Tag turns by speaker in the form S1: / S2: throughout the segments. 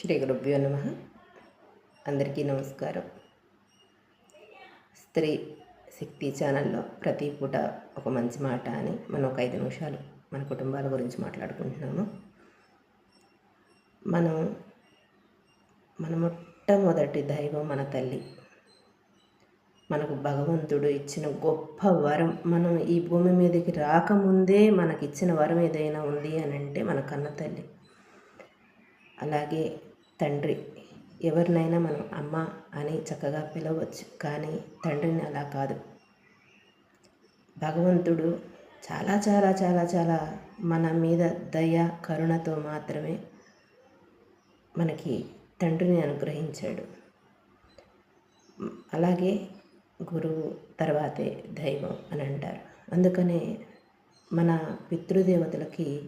S1: శ్రీ గురుభ్యో నమ. అందరికీ నమస్కారం. స్త్రీ శక్తి ఛానల్లో ప్రతి పూట ఒక మంచి మాట అని మనం ఒక ఐదు నిమిషాలు మన కుటుంబాల గురించి మాట్లాడుకుంటున్నాము. మనం మన మొట్టమొదటి దైవం మన తల్లి. మనకు భగవంతుడు ఇచ్చిన గొప్ప వరం. మనం ఈ భూమి మీదకి రాకముందే మనకిచ్చిన వరం ఏదైనా ఉంది అని అంటే మన కన్న తల్లి. అలాగే తండ్రి. ఎవరినైనా మనం అమ్మ అని చక్కగా పిలవచ్చు. కానీ తండ్రిని అలా కాదు. భగవంతుడు చాలా చాలా చాలా చాలా మన మీద దయ కరుణతో మాత్రమే మనకి తండ్రిని అనుగ్రహించాడు. అలాగే గురువు తర్వాతే దైవం అని అంటారు. అందుకనే మన పితృదేవతలకి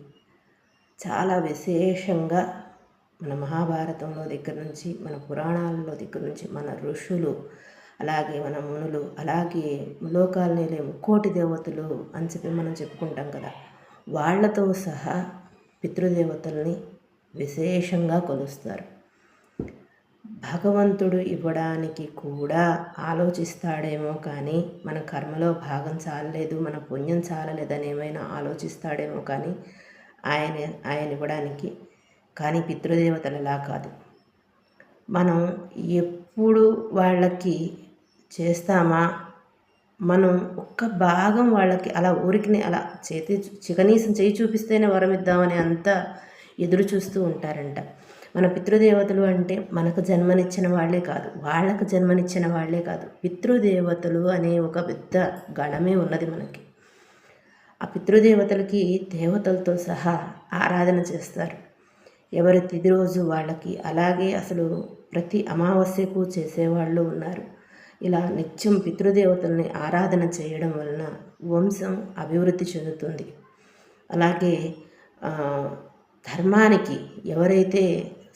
S1: చాలా విశేషంగా మన మహాభారతంలో దగ్గర నుంచి మన పురాణాలలో దగ్గర నుంచి మన ఋషులు అలాగే మన మునులు అలాగే లోకాలనే కోటి దేవతలు అని చెప్పి మనం చెప్పుకుంటాం కదా. వాళ్ళతో సహా పితృదేవతల్ని విశేషంగా కొలుస్తారు. భగవంతుడు ఇవ్వడానికి కూడా ఆలోచిస్తాడేమో కానీ మన కర్మలో భాగం చాలలేదు మన పుణ్యం చాలలేదని ఏమైనా ఆలోచిస్తాడేమో కానీ ఆయన ఆయన ఇవ్వడానికి కానీ పితృదేవతలలా కాదు. మనం ఎప్పుడు వాళ్ళకి చేస్తామా? మనం ఒక్క భాగం వాళ్ళకి అలా ఊరికి అలా చేతి చికనీసం చేయి చూపిస్తేనే వరం ఇద్దామని అంతా ఎదురు చూస్తూ ఉంటారంట. మన పితృదేవతలు అంటే మనకు జన్మనిచ్చిన వాళ్ళే కాదు వాళ్ళకు జన్మనిచ్చిన వాళ్ళే కాదు. పితృదేవతలు అనే ఒక పెద్ద గణమే ఉన్నది మనకి. ఆ పితృదేవతలకి దేవతలతో సహా ఆరాధన చేస్తారు. ఎవరి తిది రోజు వాళ్ళకి అలాగే అసలు ప్రతి అమావాస్యకు చేసేవాళ్ళు ఉన్నారు. ఇలా నిత్యం పితృదేవతల్ని ఆరాధన చేయడం వలన వంశం అభివృద్ధి చెందుతుంది. అలాగే ధర్మానికి ఎవరైతే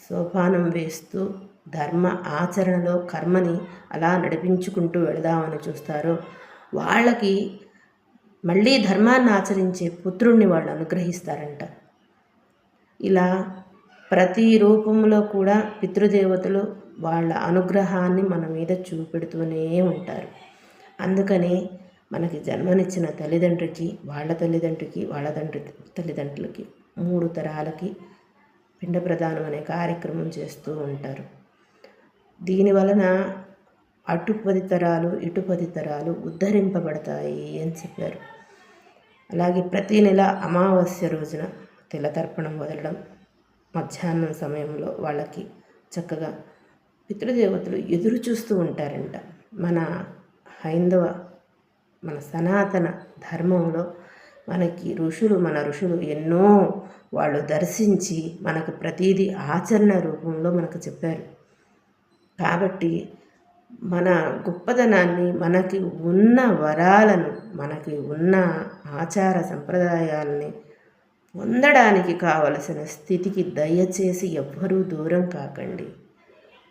S1: సోపానం వేస్తూ ధర్మ ఆచరణలో కర్మని అలా నడిపించుకుంటూ వెళదామని చూస్తారో వాళ్ళకి మళ్ళీ ధర్మాన్ని ఆచరించే పుత్రుణ్ణి వాళ్ళు అనుగ్రహిస్తారంట. ఇలా ప్రతి రూపంలో కూడా పితృదేవతలు వాళ్ళ అనుగ్రహాన్ని మన మీద చూపెడుతూనే ఉంటారు. అందుకని మనకి జన్మనిచ్చిన తల్లిదండ్రికి వాళ్ళ తల్లిదండ్రికి వాళ్ళ తండ్రి తల్లిదండ్రులకి మూడు తరాలకి పిండ ప్రదానం అనే కార్యక్రమం చేస్తూ ఉంటారు. దీని వలన అటు పది తరాలు ఇటు పది తరాలు ఉద్ధరింపబడతాయి అని చెప్పారు. అలాగే ప్రతి నెల అమావాస్య రోజున తిలతర్పణం వదలడం మధ్యాహ్నం సమయంలో వాళ్ళకి చక్కగా పితృదేవతలు ఎదురు చూస్తూ ఉంటారంట. మన హైందవ మన సనాతన ధర్మంలో మనకి ఋషులు మన ఋషులు ఎన్నో వాళ్ళు దర్శించి మనకు ప్రతీది ఆచరణ రూపంలో మనకు చెప్పారు. కాబట్టి మన గొప్పదనాన్ని మనకి ఉన్న వరాలను మనకి ఉన్న ఆచార సంప్రదాయాలని పొందడానికి కావలసిన స్థితికి దయచేసి ఎవ్వరూ దూరం కాకండి.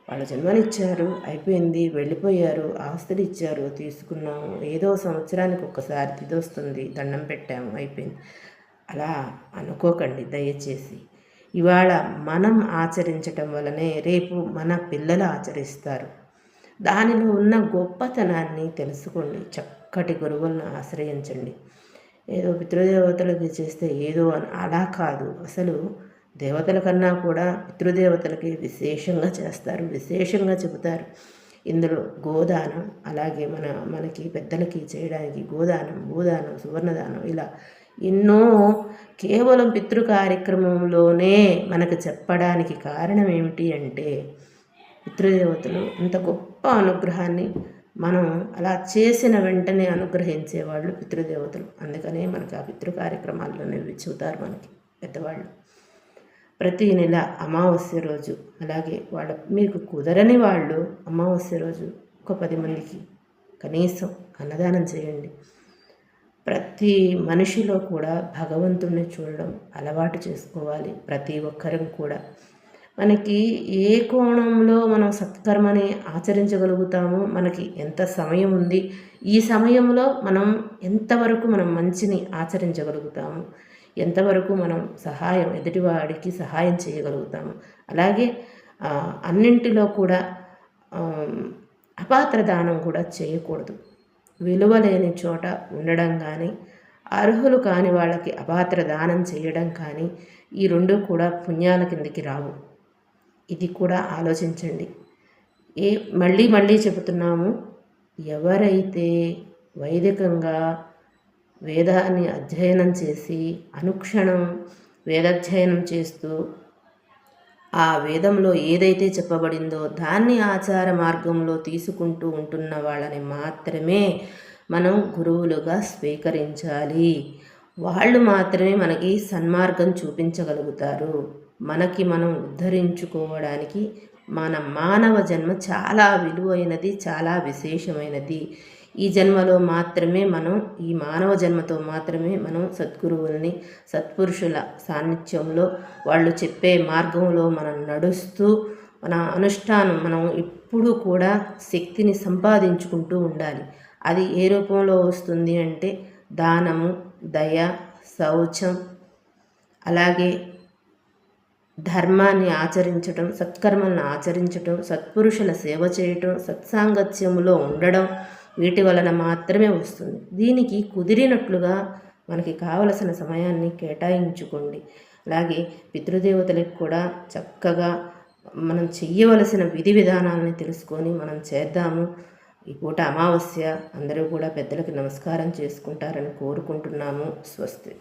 S1: వాళ్ళు జన్మనిచ్చారు అయిపోయింది వెళ్ళిపోయారు ఆస్తులు ఇచ్చారు తీసుకున్నాము. ఏదో సంవత్సరానికి ఒక్కసారి తిదొస్తుంది దండం పెట్టాము అయిపోయింది. అలా అనుకోకండి దయచేసి. ఇవాళ మనం ఆచరించటం వలనే రేపు మన పిల్లలు ఆచరిస్తారు. దానిలో ఉన్న గొప్పతనాన్ని తెలుసుకోండి. చక్కటి గురువులను ఆశ్రయించండి. ఏదో పితృదేవతలకి చేస్తే ఏదో అని అలా కాదు. అసలు దేవతల కన్నా కూడా పితృదేవతలకి విశేషంగా చేస్తారు. విశేషంగా చెబుతారు. ఇందులో గోదానం అలాగే మన మనకి పెద్దలకి చేయడానికి గోదానం భూదానం సువర్ణదానం ఇలా ఎన్నో కేవలం పితృ కార్యక్రమంలోనే మనకు చెప్పడానికి కారణం ఏమిటి అంటే పితృదేవతలు అంత గొప్ప అనుగ్రహాన్ని మనం అలా చేసిన వెంటనే అనుగ్రహించే వాళ్ళు పితృదేవతలు. అందుకనే మనకి ఆ పితృ కార్యక్రమాల్లోనే చెబుతారు మనకి పెద్దవాళ్ళు. ప్రతి నెల అమావాస్య రోజు అలాగే వాళ్ళ మీకు కుదరని వాళ్ళు అమావాస్య రోజు ఒక పది మందికి కనీసం అన్నదానం చేయండి. ప్రతి మనిషిలో కూడా భగవంతుణ్ణి చూడడం అలవాటు చేసుకోవాలి. ప్రతి ఒక్కరం కూడా మనకి ఏ కోణంలో మనం సత్కర్మని ఆచరించగలుగుతామో మనకి ఎంత సమయం ఉంది ఈ సమయంలో మనం ఎంతవరకు మనం మంచిని ఆచరించగలుగుతాము ఎంతవరకు మనం సహాయం ఎదుటివాడికి సహాయం చేయగలుగుతాము. అలాగే అన్నింటిలో కూడా అపాత్ర దానం కూడా చేయకూడదు. విలువ లేని చోట ఉండడం కానీ అర్హులు కాని వాళ్ళకి అపాత్ర దానం చేయడం కానీ ఈ రెండు కూడా పుణ్యాల కిందికి రావు. ఇది కూడా ఆలోచించండి. ఏ మళ్ళీ మళ్ళీ చెబుతున్నాము ఎవరైతే వైదికంగా వేదాన్ని అధ్యయనం చేసి అనుక్షణం వేదాధ్యయనం చేస్తూ ఆ వేదంలో ఏదైతే చెప్పబడిందో దాన్ని ఆచార మార్గంలో తీసుకుంటూ ఉంటున్న వాళ్ళని మాత్రమే మనం గురువులుగా స్వీకరించాలి. వాళ్ళు మాత్రమే మనకి సన్మార్గం చూపించగలుగుతారు. మనకి మనం ఉద్ధరించుకోవడానికి మన మానవ జన్మ చాలా విలువైనది చాలా విశేషమైనది. ఈ జన్మలో మాత్రమే మనం ఈ మానవ జన్మతో మాత్రమే మనం సద్గురువుల్ని సత్పురుషుల సాన్నిధ్యంలో వాళ్ళు చెప్పే మార్గంలో మనం నడుస్తూ మన అనుష్ఠానం మనం ఎప్పుడూ కూడా శక్తిని సంపాదించుకుంటూ ఉండాలి. అది ఏ రూపంలో వస్తుంది అంటే దానము దయ శౌచం అలాగే ధర్మాన్ని ఆచరించటం సత్కర్మలను ఆచరించటం సత్పురుషుల సేవ చేయటం సత్సాంగత్యములో ఉండడం వీటి వలన మాత్రమే వస్తుంది. దీనికి కుదిరినట్లుగా మనకి కావలసిన సమయాన్ని కేటాయించుకోండి. అలాగే పితృదేవతలకు కూడా చక్కగా మనం చెయ్యవలసిన విధి విధానాలని తెలుసుకొని మనం చేద్దాము. ఈ పూట అమావాస్య అందరూ కూడా పెద్దలకు నమస్కారం చేసుకుంటారని కోరుకుంటున్నాము. స్వస్తి.